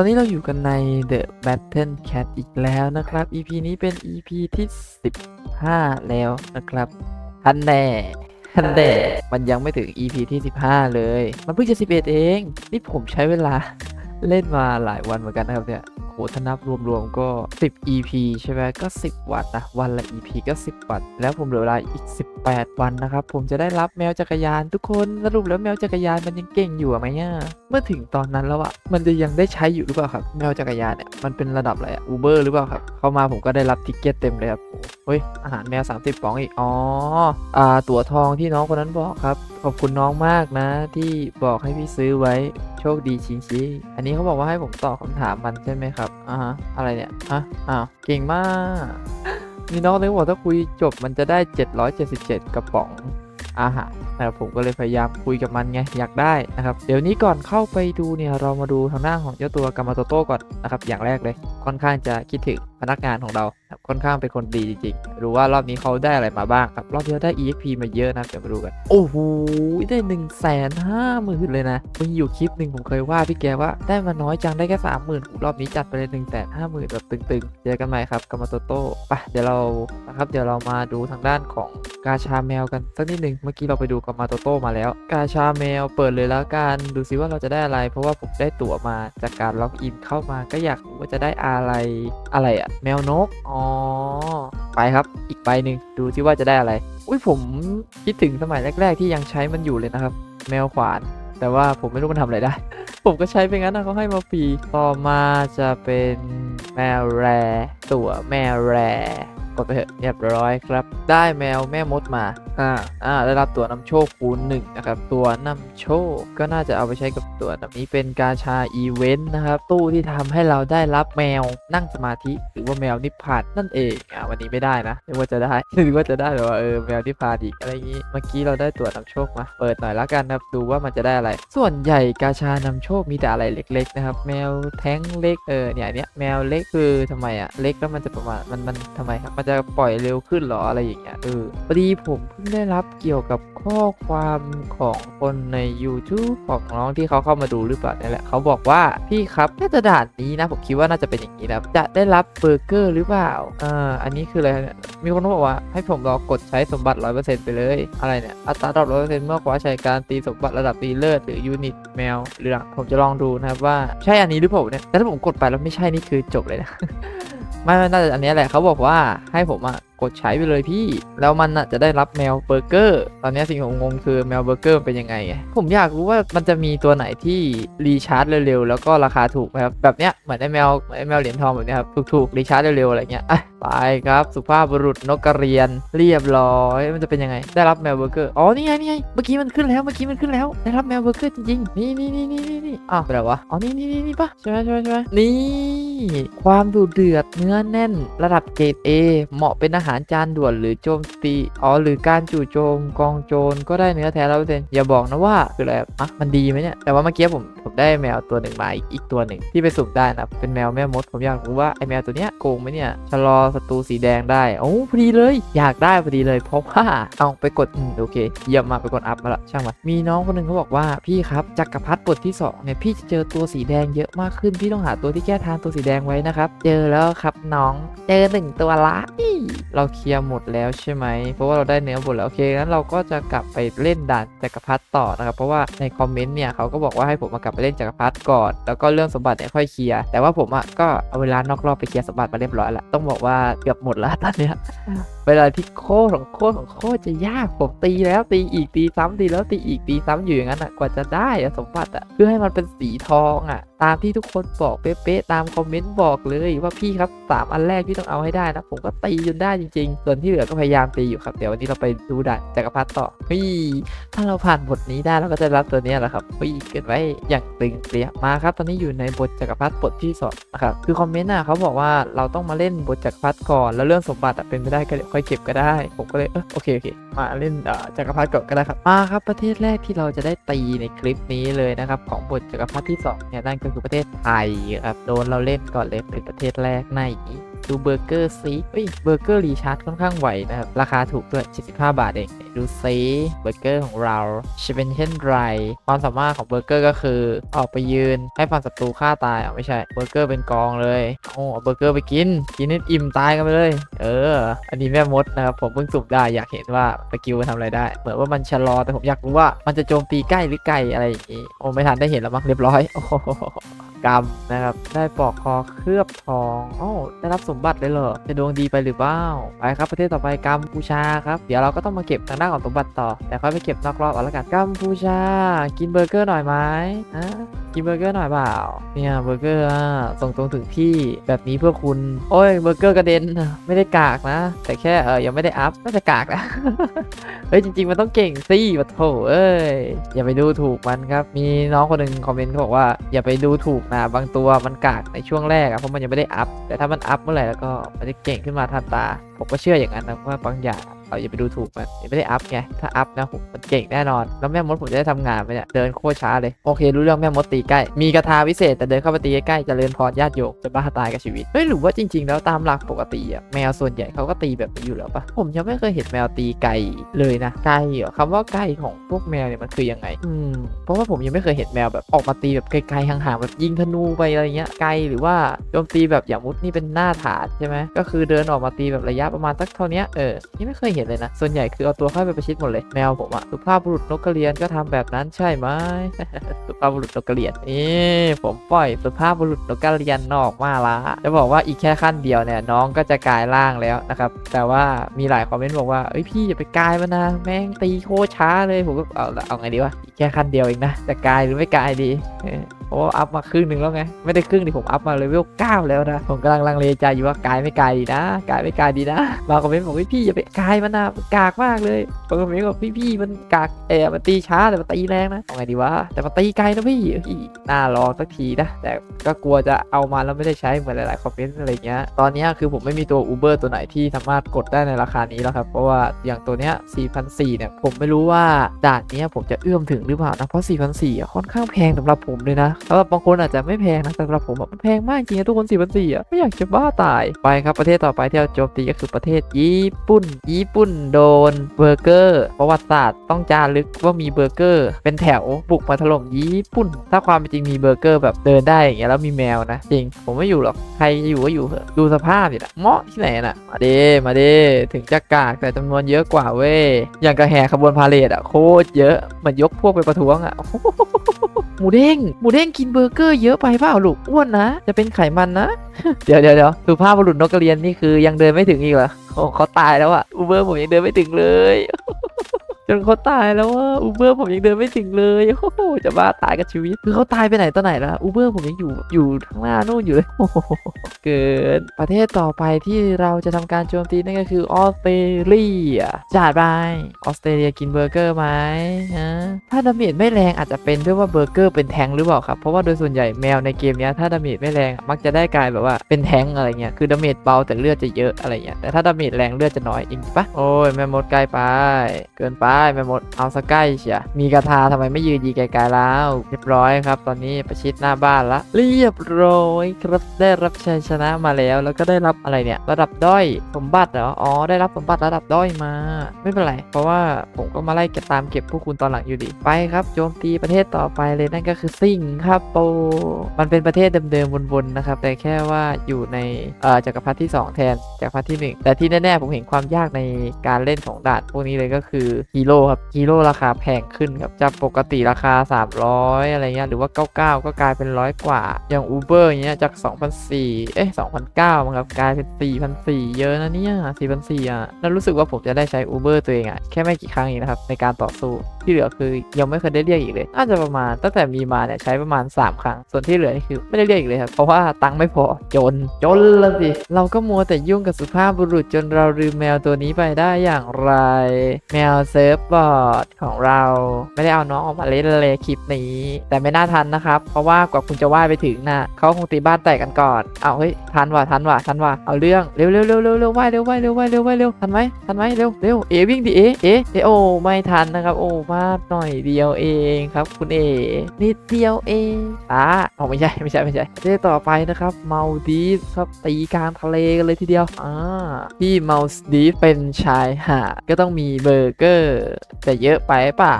ตอนนี้เราอยู่กันใน The Battle Cat อีกแล้วนะครับ EP นี้เป็น EP ที่ 15 แล้วนะครับฮันแน่ฮันแน่มันยังไม่ถึง EP ที่ 15 เลย มันเพิ่งจะ 11 เอง นี่ผมใช้เวลาเล่นมาหลายวันเหมือนกันนะครับเนี่ย หถ้านับรวมๆก็ 10 EP ใช่ไหมก็ 10 วันนะวันละ EP ก็ 10 วันแล้วผมเหลือเวลาอีก 18 วันนะครับ ผมจะได้รับแมวจักรยานทุกคนสรุปแล้วแมวจักรยานมันยังเก่งอยู่อไหมเนี่ยเมื่อถึงตอนนั้นแล้วอะมันจะยังได้ใช้อยู่หรือเปล่าครับแมวจักรยานเนี่ยมันเป็นระดับอะไรอะอูเบอร์หรือเปล่าครับเข้ามาผมก็ได้รับทิกเก็ตเต็มเลยครับเฮ้ยอาหารแมว 30ป๋องอีกอ๋ออ่าตั๋วทองที่น้องคนนั้นบอกครับขอบคุณน้องมากนะ ที่บอกให้พี่ซื้อไว้โชคดีชิงชีอันนี้เขาบอกว่าให้ผมตอบคำถามมันใช่ไหมครับอ่าฮะอะไรเนี่ยฮะอ้าวเก่งมากมีน้องเลยบอกถ้าคุยจบมันจะได้ 777 กระป๋องอาหารนะครับผมก็เลยพยายามคุยกับมันไงอยากได้นะครับเดี๋ยวนี้ก่อนเข้าไปดูเนี่ยเรามาดูทางหน้าของเจ้าตัวกามาโตโต้ก่อนนะครับอย่างแรกเลยค่อนข้างจะคิดถึงพนักงานของเราค่อนข้างเป็นคนดีจริงๆรู้ว่ารอบนี้เขาได้อะไรมาบ้างครับ รอบที่แล้วได้ EXP มาเยอะนะเดี๋ยวมาดูกัน โอ้โห ได้หนึ่งแสนห้าหมื่นเลยนะมีอยู่คลิปหนึ่งผมเคยว่าพี่แกว่าได้มาน้อยจังได้แค่สามหมื่นรอบนี้จัดไปเลยหนึ่งแสนห้าหมื่นแบบตึงๆ เจอกันใหม่ครับกามาโตโต้ไปเดี๋ยวเรานะครับเดี๋ยวเรามาดูทางด้านของกาชาแมวกันสักนิดหนึ่งเมื่อกี้เราไปดูกามาโตโต้มาแล้ว กาชาแมวเปิดเลยแล้วกันดูซิว่าเราจะได้อะไร เพราะว่าผมได้ตั๋วมาจากการล็อกอินเข้ามาก็อยากว่าจะได้อะไรอะไรอะแมวนก อ๋อ ไปครับ อีกใบหนึ่งดูที่ว่าจะได้อะไร อุ้ยผมคิดถึงสมัยแรก ๆ ที่ยังใช้มันอยู่เลยนะครับ แมวขวาน แต่ว่าผมไม่รู้มันทำอะไรได้ ผมก็ใช้ไปงั้นนะเขาให้มาฟรี ต่อมาจะเป็นแมวแร ตัวแมวแร กดไปเถอะเรียบร้อยครับ ได้แมวแม่มดมา อ่าอ่าได้รับตัวนำโชคคูณหนึ่งนะครับ ตัวนำโชคก็น่าจะเอาไปใช้กับตัวนำนี้เป็นกาชาอีเวนต์นะครับ ตู้ที่ทำให้เราได้รับแมวนั่งสมาธิหรือว่าแมวนิพพานนั่นเองอ่าวันนี้ไม่ได้นะนึกว่าจะได้นึกว่าจะได้แต่ว่าเออแมวนิพพานอีกอะไรอย่างงี้เมื่อกี้เราได้ตัวนำโชคมา เปิดหน่อยละกันนะครับดูว่ามันจะได้อะไร ส่วนใหญ่กาชานำโชคมีแต่อะไรเล็ก ๆ นะครับ แมวแท้งเล็กเออเนี่ยอันเนี้ยแมวเล็กคือทำไมอะเล็กแล้วมันจะประมาณมันมันทำไมครับมันจะปล่อยเร็วขึ้นหรออะไรอย่างเงี้ยเออพอดีผมเพิ่งได้รับเกี่ยวกับข้อความของคนใน YouTube ของน้องที่เขาเข้ามาดูหรือเปล่านี่แหละเขาบอกว่าพี่ครับน่าจะด่านนี้นะผมคิดว่าน่าจะเป็นอย่างนี้นะจะได้รับเบอร์เกอร์หรือเปล่าอ่าอันนี้คืออะไรเนี่ยมีคนบอกว่าให้ผมรอกดใช้สมบัติ 100%ไปเลยอะไรเนี่ยอัตราดรอป100%เมื่อคว้าใชัยการตีสมบัติระดับตีเลิศหรือยูนิตแมวหรือหลังผมจะลองดูนะครับว่าใช่อันนี้หรือเปล่าเนี่ยแต่ถ้าผมกดไปแล้วไม่ใช่นี่คือจบเลยนะไม่ไม่น่าจะอันนี้แหละเขาบอกว่าให้ผมอะ กดใช้ไปเลยพี่ แล้วมันจะได้รับแมวเบอร์เกอร์ ตอนนี้สิ่งผมงงคือแมวเบอร์เกอร์เป็นยังไง ผมอยากรู้ว่ามันจะมีตัวไหนที่รีชาร์จเร็วๆ แล้วก็ราคาถูกไหมครับ แบบเนี้ยเหมือนไอ้แมวเหมือนไอ้แมวเหรียญทองแบบนี้ครับถูกๆรีชาร์จเร็วๆอะไรเงี้ยอะไปครับ สุภาพบุรุษนกกระเรียนเรียบร้อย มันจะเป็นยังไง ได้รับแมวเบอร์เกอร์อ๋อนี่ไงนี่ไงเมื่อกี้มันขึ้นแล้วเมื่อกี้มันขึ้นแล้ว ได้รับแมวเบอร์เกอร์จริงๆนี่นี่นี่นี่นี่นี่อ้าวเป็นไรวะอ๋อนี่นี่นี่นี่ปะใช่ไหมใช่ไหมใช่ไหมนี่ ความดุเดือดเนื้อแน่น ระดับเกรด A เหมาะเป็นอาหารหารจานด่วนหรือโจมตีอ๋อหรือการจู่โจมกองโจรก็ได้เนื้อแท้ร้อยเปอร์เซ็นต์อย่าบอกนะว่าคืออะไรอะมันดีไหมเนี่ยแต่ว่าเมื่อกี้ผม ผมได้แมวตัวหนึ่งมาอีกตัวหนึ่งที่ไปสุ่มได้นะเป็นแมวแม่มด ผมอยากรู้ว่าไอแมวตัวเนี้ยโกงไหมเนี่ยชะลอศัตรูสีแดงได้โอ้พอดีเลย อยากได้พอดีเลย เพราะว่าเอาไปกดอืมโอเคเยี่ยมมาไปกดอัพมาละช่างมันมีน้องคนหนึ่งเขาบอกว่าพี่ครับจักรพรรดิบทที่สองเนี่ยพี่จะเจอตัวสีแดงเยอะมากขึ้นพี่ต้องหาตัวที่แก้ทางตัวสีแดงไว้นะครับเจอแล้วครับน้องเจอหนึ่งตัวละอีเราเคลียร์หมดแล้วใช่ไหมเพราะว่าเราได้เนื้อหมดแล้วโอเคงั้นเราก็จะกลับไปเล่นด่านจักรพรรดิต่อนะครับเพราะว่าในคอมเมนต์เนี่ยเขาก็บอกว่าให้ผมมากลับไปเล่นจักรพรรดิก่อนแล้วก็เรื่องสมบัติเนี่ยค่อยเคลียร์แต่ว่าผมอะก็เอาเวลานอกรอบไปเคลียร์สมบัติมาเรียบร้อยแล้วต้องบอกว่าเกือบหมดแล้วตอนเนี้ย เวลาที่โคตรของโคตรของโคตรจะยากผมตีแล้วตีอีกตีซ้ำตีแล้วตีอีกตีซ้ำอยู่อย่างนั้นอะกว่าจะได้อสมบัติอะเพื่อให้มันเป็นสีทองอะ ตามที่ทุกคนบอกเป๊ะๆตามคอมเมนต์บอกเลยว่าพี่ครับสามอันแรกพี่ต้องเอาให้ได้นะ ผมก็ตีจนได้จริงๆ ส่วนที่เหลือก็พยายามตีอยู่ครับ เดี๋ยววันนี้เราไปดูด่านจักรพรรดิต่อเฮ้ยถ้าเราผ่านบทนี้ได้เราก็จะรับตัวนี้แหละครับเฮ้ยเกิดไว้อย่างตึงเปรียมาครับ ตอนนี้อยู่ในบทจักรพรรดิบทที่สองนะครับคือคอมเมนต์อะเขาบอกว่าเราต้องมาเล่นบทจักรพรรดิก่อนแล้วเรื่องสมบัติเป็นไม่ได้ก็ค่อยเก็บก็ได้ ผมก็เลยเออโอเคโอเคมาเล่นจักรพรรดิก่อนก็ได้ครับมาครับประเทศแรกที่เราจะได้ตีในคลิปนี้เลยนะครับของบทจักรพรรดิที่สองเนี่ยนั่นก็คือประเทศไทยครับโดนเราเล่นก่อนเลยเป็นประเทศแรกใน ดูเบอร์เกอร์ซีเฮ้ยเบอร์เกอร์รีชาร์จค่อนข้างไหวนะครับ ราคาถูกด้วย 75 บาทเอง ดูซีเบอร์เกอร์ของเราจะเป็นเช่นไรความสามารถของเบอร์เกอร์ก็คือ ออกไปยืนให้ฟันศัตรูฆ่าตายอะไม่ใช่เบอร์เกอร์เป็นกองเลยโอ้เอาเบอร์เกอร์ไปกิน กินให้อิ่มตายกันไปเลย เออ อันนี้แม่มดนะครับผมเพิ่งสุ่มได้อยากเห็นว่าสกิลมันทำอะไรได้ เหมือนว่ามันชะลอแต่ผมอยากรู้ว่ามันจะโจมตีใกล้หรือไกลอะไรอย่างงี้โอ้ไม่ทันได้เห็นแล้วมั้งเรียบร้อยโอ้โหกรรมนะครับ ได้ปลอกคอเคลือบทองโอ้ได้รับสมบัติเลยเหรอจะดวงดีไปหรือเปล่าไปครับประเทศต่อไปกัมพูชาครับเดี๋ยวเราก็ต้องมาเก็บทางด้านของสมบัติต่อ แต่ค่อยไปเก็บนอกรอบเอาละกันกัมพูชา กินเบอร์เกอร์หน่อยไหมฮะกินเบอร์เกอร์หน่อยเปล่าเนี่ยเบอร์เกอร์ส่งตรงถึงที่แบบนี้เพื่อคุณ โอ้ยเบอร์เกอร์กระเด็นไม่ได้กากนะ แต่แค่เออยังไม่ได้อัพน่าจะกากนะเฮ้ยจริง ๆ มันต้องเก่งสิวะโถเอ้ยอย่าไปดูถูกมันครับ มีน้องคนหนึ่งคอมเมนต์เขาบอกว่าอย่าไปดูถูกนะบางตัวมันกากในช่วงแรกอะเพราะมันยังไม่ได้อัพแต่ถ้ามันอัพเมื่อไหร่แล้วก็มันจะเก่งขึ้นมาทันตา ผมก็เชื่ออย่างนั้นนะว่าบางอย่าง เราอย่าไปดูถูกมันยังไม่ได้อัพไงถ้าอัพนะผมมันเก่งแน่นอน แล้วแม่มดผมจะได้ทำงานไปเนี่ยเดินโคตรช้าเลยโอเค รู้เรื่องแม่มดตีใกล้มีกระทาวิเศษแต่เดินเข้าไปตีใกล้เจะเริญพรญาติโยมจะบ้าตายกับชีวิตเฮ้ยหรือว่าจริง ๆ แล้วตามหลักปกติอะแมวส่วนใหญ่เขาก็ตีแบบนี้อยู่แล้วปะผมยังไม่เคยเห็นแมวตีไก่เลยนะไก่เหรอคำว่าไก่ของพวกแมวเนี่ยมันคือยังไงอืมเพราะว่าผมยังไม่เคยเห็นแมวแบบออกมาตีแบบไกลๆห่างๆแบบยิงธนูไปอะไรเงี้ยไกลหรือว่าโจมตีแบบอย่างมุดนี่เป็นหน้าฐานใช่ไหมก็คือเดินออกมาตีแบบระยะประมาณสักเท่านี้เออยังไม่เคยเห็นเลยนะ ส่วนใหญ่คือเอาตัวเข้าไปประชิดหมดเลยแมวผมอะสุภาพบุรุษนกกระเรียนก็ทำแบบนั้นใช่ไหมสุภาพบุรุษนกกระเรียนนี่ผมปล่อยสุภาพบุรุษนกกระเรียนออกมาละจะบอกว่าอีกแค่ขั้นเดียวเนี่ยน้องก็จะกลายร่างแล้วนะครับแต่ว่ามีหลายคอมเมนต์บอกว่าเอ้ยพี่อย่าไปกลายมันนะแม่งตีโคช้าเลยผมก็เอาเอาไงดีวะอีกแค่ขั้นเดียวเองนะจะกลายหรือไม่กลายดีเออเพราะว่าอัพมาครึ่งหนึ่งแล้วไง ไม่ได้ครึ่งดิผมอัพมาเลเวลเก้าแล้วนะผมกำลังลังเลใจอยู่ว่ากลายไม่กลายดีนะกลายไม่กลายดีนะบางคอมเมนต์บอกว่าพี่อย่าไปกลายมันนะมันกากมากเลยบางคอมเมนต์บอกพี่พี่มันกากเออมันตีช้าแต่มันตีแรงนะเอาไงดีวะแต่มันตีไกลนะพี่น่าลองสักทีนะแต่ก็กลัวจะเอามาแล้วไม่ได้ใช้เหมือนหลายๆคอมเมนต์อะไรเงี้ยตอนนี้คือผมไม่มีตัว Uber ตัวไหนที่สามารถกดได้ในราคานี้แล้วครับเพราะว่าอย่างตัวเนี้ย4,400เนี่ยผมไม่รู้ว่าด่านนี้ผมจะเอื้อมถึงหรือเปล่านะเพราะ4,400อะค่อนข้างแพงสำหรับผมเลยนะสำหรับบางคนอาจจะไม่แพงนะแต่สำหรับผมอะมันแพงมากจริงๆทุกคน4,400อะไม่อยากจะบ้าตายไปครับประเทศต่อไปที่เราโจมตีก็คือประเทศญี่ปุ่นญี่ปุ่นุ่นโดนเบอร์เกอร์ ประวัติศาสตร์ต้องจารึกว่ามีเบอร์เกอร์ เป็นแถวบุกมาถล่มญี่ปุ่น ถ้าความจริงมีเบอร์เกอร์แบบเดินได้อย่างเงี้ยแล้วมีแมวนะ จริง ผมไม่อยู่หรอก ใครอยู่ก็อยู่เถอะดูสภาพดิละเงาะที่ไหนน่ะ มาเดมาเดถึงจะกากแต่จำนวนเยอะกว่าเว้ยอย่างกระแห่ขบวนพาเหรดอะโคตรเยอะเหมือนยกพวกไปประท้วงอะ หมูเด้งหมูเด้งกินเบอร์เกอร์เยอะไปเปล่าลูกอ้วนนะ จะเป็นไขมันนะ เดี๋ยวเดี๋ยวเดี๋ยวสุภาพบุรุษนกกระเรียนนี่คือยังเดินไม่ถึงอีกเหรอโอ้เขาตายแล้วอะอูเบอร์ผมยังเดินไม่ถึงเลย จนเขาตายแล้วว่าอูเบอร์ผมยังเดินไม่ถึงเลยโอ้โหจะบ้าตายกับชีวิตคือเขาตายไปไหนตอนไหนแล้วอูเบอร์ผมยังอยู่อยู่ข้างหน้านู่นอยู่เลยโอ้โหเกินประเทศต่อไปที่เราจะทำการโจมตีนั่นก็คือออสเตรเลียจัดไปออสเตรเลียกินเบอร์เกอร์ไหมฮะถ้าดาเมจไม่แรงอาจจะเป็นด้วยว่าเบอร์เกอร์เป็นแทงหรือเปล่าครับเพราะว่าโดยส่วนใหญ่แมวในเกมนี้ถ้าดาเมจไม่แรงมักจะได้กลายแบบว่าเป็นแทงอะไรเงี้ยคือดาเมจเบาแต่เลือดจะเยอะอะไรเงี้ยแต่ถ้าดาเมจแรงเลือดจะน้อยจริงปะโอ้ยแม่มดใกล้ไป เกินไปแม่มดเอาสใกล้เชียมีกระทาทำไมไม่ยืนยีไกลๆแล้ว เรียบร้อยครับ ตอนนี้ประชิดหน้าบ้านละ เรียบร้อยครับได้รับชัยชนะมาแล้ว แล้วก็ได้รับอะไรเนี่ย ระดับด้อยสมบัติเหรออ๋อได้รับสมบัติระดับด้อยมา ไม่เป็นไร เพราะว่าผมก็มาไล่เก็บตามเก็บพวกคุณตอนหลังอยู่ดีไปครับ โจมตีประเทศต่อไปเลยนั่นก็คือซิงคโปร์มันเป็นประเทศเดิมๆวนๆนะครับแต่แค่ว่าอยู่ในเออจักรพรรดิที่ 2 แทนจักรพรรดิที่ 1 แต่ที่แน่ๆผมเห็นความยากในการเล่นของด่านพวกนี้เลยก็คือฮีโร่ครับฮีโร่ราคาแพงขึ้นครับจากปกติราคา 300 อะไรเงี้ยหรือว่า 99 ก็กลายเป็นร้อยกว่า อย่าง Uber อย่างเงี้ยจาก2,400เอ๊ะ2,900มั้งครับกลายเป็น4,400เยอะนะเนี่ย4,400อะแล้วรู้สึกว่าผมจะได้ใช้ Uber ตัวเองอะ แค่ไม่กี่ครั้งเองนะครับ ในการต่อสู้ที่เหลือคือยังไม่เคยได้เรียกอีกเลยน่าจะประมาณตั้งแต่มีมาเนี่ยใช้ประมาณ 3 ครั้ง ส่วนที่เหลือนี่คือไม่ได้เรียกอีกเลยครับเพราะว่าตังค์ไม่พอจน จนละสิเราก็มัวแต่ยุ่งกับสุภาพบุรุษจนเราลืมแมวตัวนี้ไปได้อย่างไร แมวเซิร์ฟฟบอร์ดของเราไม่ได้เอาน้องออกมาเล่นเลยคลิปนี้ แต่ไม่น่าทันนะครับ เพราะว่ากว่าคุณจะว่ายไปถึงน่ะเขาคงตีบ้านแตกกันก่อนเอาเฮ้ยทันว่ะทันว่ะทันว่ะเอาเรื่องเร็วเร็วเร็วเร็วเร็วว่ายเร็วว่ายเร็วว่ายเร็วว่ายเร็วทันไหมทันไหมเร็วเร็วเอวิ่งดิเอเอเอโอไม่ทันนะครับ โอ้พลาดหน่อยเดียวเองครับ คุณเอนิดเดียวเองอ่าเอไม่ใช่ไม่ใช่ไม่ใช่ประเทศต่อไปนะครับเมาดีฟครับตีกลางทะเลกันเลยทีเดียวอ่าที่เมาดีฟเป็นชายหาดก็ต้องมีเบอร์เกอร์แต่เยอะไปเปล่า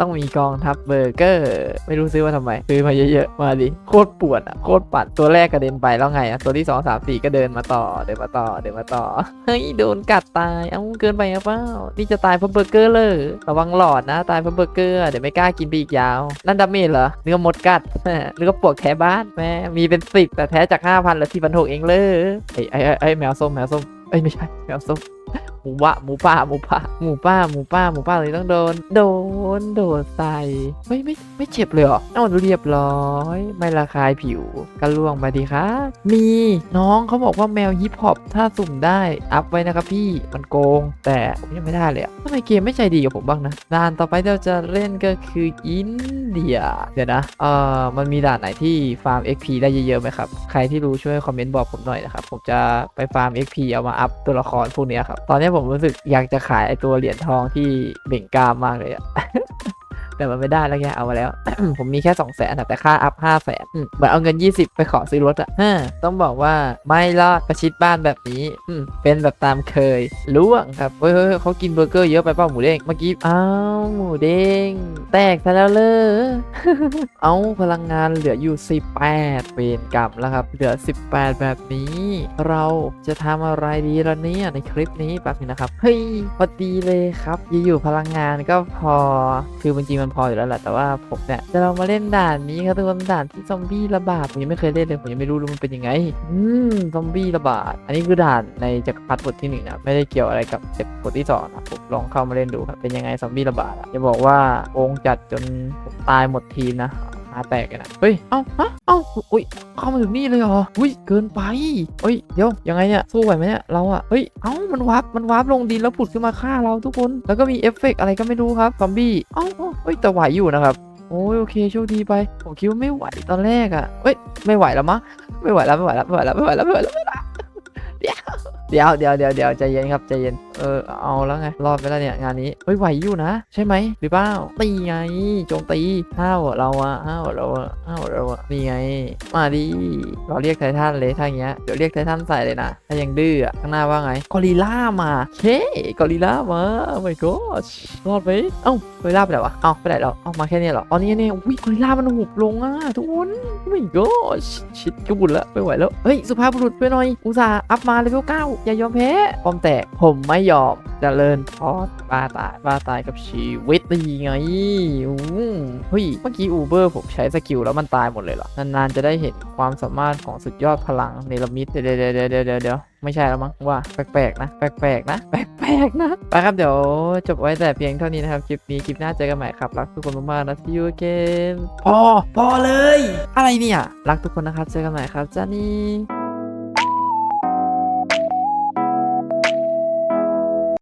ต้องมีกองทัพเบอร์เกอร์ ไม่รู้ซื้อมาทำไม ซื้อมาเยอะๆ มาดิ โคตรปวดอะ โคตรปัด ตัวแรกกระเด็นไปแล้วไงอะ ตัวที่สองสามสี่ก็เดินมาต่อ เดินมาต่อ เดินมาต่อ เฮ้ย โดนกัดตาย เอ้า เกินไปหรือเปล่า นี่จะตายเพราะเบอร์เกอร์เลย ระวังหลอดนะ ตายเพราะเบอร์เกอร์ เดี๋ยวไม่กล้ากินไปอีกยาว นั่นดาเมจเหรอ เนื้อมดกัดเนื้อปวกแท้บ้านแม่ มีเป็นสิบแต่แท้จากห้าพันเหลือที่พันหกเองเลยไอ้ไอ้ไอ้ไอ้แมวส้มแมวส้มเอ้ยไม่ใช่แมวส้ม หมูวะหมูป่าหมูป่าหมูป่าหมูป่าหมูป่าเลยต้องโดน โดนโดดใส่เฮ้ยไม่ไม่เจ็บเลยเหรอเอาเรียบร้อย ไม่ระคายผิวก็ล่วงไปดีครับมีน้องเขาบอกว่าแมวฮิปฮอปถ้าสุ่มได้อัพไว้นะครับพี่มันโกง แต่ผมยังไม่ได้เลยทำไมเกมไม่ใจดีกับผมบ้างนะด่านต่อไปที่เราจะเล่นก็คืออินเดียเดี๋ยวนะเอ่อมันมีด่านไหนที่ฟาร์ม XP ได้เยอะๆไหมครับใครที่รู้ช่วยคอมเมนต์บอกผมหน่อยนะครับผมจะไปฟาร์ม XP เอามาอัพตัวละครพวกนี้ครับตอนนี้ผมรู้สึกอยากจะขายไอตัวเหรียญทองที่เบ่งกล้ามมากเลยอะ แต่มันไม่ได้แล้วไงเอามาแล้ว ผมมีแค่2 0 0แสนแต่ค่าอัพ5 0 0แสนเหมือนเอาเงิน 20 ไปขอซื้อรถอะฮะต้องบอกว่าไม่รอดประชิดบ้านแบบนี้เป็นแบบตามเคยล่วงครับเฮ้ยเขากินเบอร์เกอร์เยอะไปเปล่าหมูเด้งเมื่อกี้อ้าวหมูเด้งแตกซะแล้วเลยเอาพลังงานเหลืออยู่ 18เวรกรรมแล้วครับ เหลือ 18 แบบนี้ เราจะทำอะไรดีละเนี่ยในคลิปนี้แป๊บนึงนะครับเฮ้ยพอดีเลยครับอยู่ๆพลังงานก็พอคือจริงมันพออยู่แล้วแหละแต่ว่าผมเนี่ยจะลองมาเล่นด่านนี้ครับทุกคนด่านที่ซอมบี้ระบาดผมยังไม่เคยเล่นเลยผมยังไม่รู้เลยมันเป็นยังไง อืมซอมบี้ระบาด อันนี้คือด่านในจักรพรรดิบทที่หนึ่งนะไม่ได้เกี่ยวอะไรกับเจ็บทที่สองนะผมลองเข้ามาเล่นดูครับเป็นยังไงซอมบี้ระบาดอะจะบอกว่าโกงจัดจนผมตายหมดทีมนะ หาแตกกันนะเฮ้ย เอ้าฮะเอ้าอุ้ย เข้ามาถึงนี่เลยเหรอ อุ้ย เกินไปเฮ้ย เดี๋ยว ยังไงเนี่ย สู้ไหวไหมเนี่ย เราอะเฮ้ย เอ้า มันวาร์ปมันวาร์ปลงดินแล้วผุดขึ้นมาฆ่าเราทุกคน แล้วก็มีเอฟเฟกต์อะไรก็ไม่รู้ครับ ซอมบี้เอ้าเอ้าเฮ้ย แต่ไหวอยู่นะครับ โอ้ย โอเค โชคดีไป ผมคิดว่าไม่ไหวตอนแรกอะเฮ้ย ไม่ไหวแล้วมั้งไม่ไหวแล้วไม่ไหวแล้ว ไม่ไหวแล้ว ไม่ไหวแล้ว ไม่ไหวแล้ว ไม่ไหวแล้ว เดี๋ยว เดี๋ยวเดี๋ยวเดี๋ยวใจเย็นครับ ใจเย็น เออเอาแล้วไง รอดไปแล้วเนี่ยงานนี้เฮ้ยไหวอยู่นะ ใช่ไหมหรือเปล่าตีไงโจมตีห้าวเราอะห้าวเราอะห้าวเราอะนี่ไง มาดิเราเรียกไททันเลยถ้าอย่างเงี้ยเดี๋ยวเรียกไททันใส่เลยนะถ้ายังดื้อข้างหน้าว่าไงกอริล่ามาเฮ้กอริล่ามาโอ้ my god รอดไหมเอ้ากอริล่าไปไหนวะเอ้าไปไหนแล้วเอ้ามาแค่นี้เหรอตอนนี้เนี่ยอุ้ยกอริล่ามันหุบลงอะทุกคนโอ้ my god ชิดกระบุนแล้วไม่ไหวแล้วเฮ้ยสุภาพบุรุษไปหน่อยอุตส่าห์อัพมาเลเวลเก้าอย่ายอมแพ้ปอมแตกผมไม่ยอมเจะเลินพอดบ้าตายบ้าตายกับชีวิตนี่ไงอู้เฮ้ยเมื่อกี้อูเบอร์ผมใช้สกิลแล้วมันตายหมดเลยเหรอนานๆจะได้เห็นความสามารถของสุดยอดพลังเนรมิดเดี๋ยวเดี๋ยวเดี๋ยวเดี๋ยวไม่ใช่แล้วมั้งว่าแปลกๆนะแปลกๆนะแปลกๆนะไปครับเดี๋ยวจบไว้แต่เพียงเท่านี้นะครับคลิปนี้คลิปหน้าเจอกันใหม่ครับรักทุกคนมากๆนะ see you again พอพอเลย อะไรเนี่ย รักทุกคนนะครับเจอกันใหม่ครับจ้านี่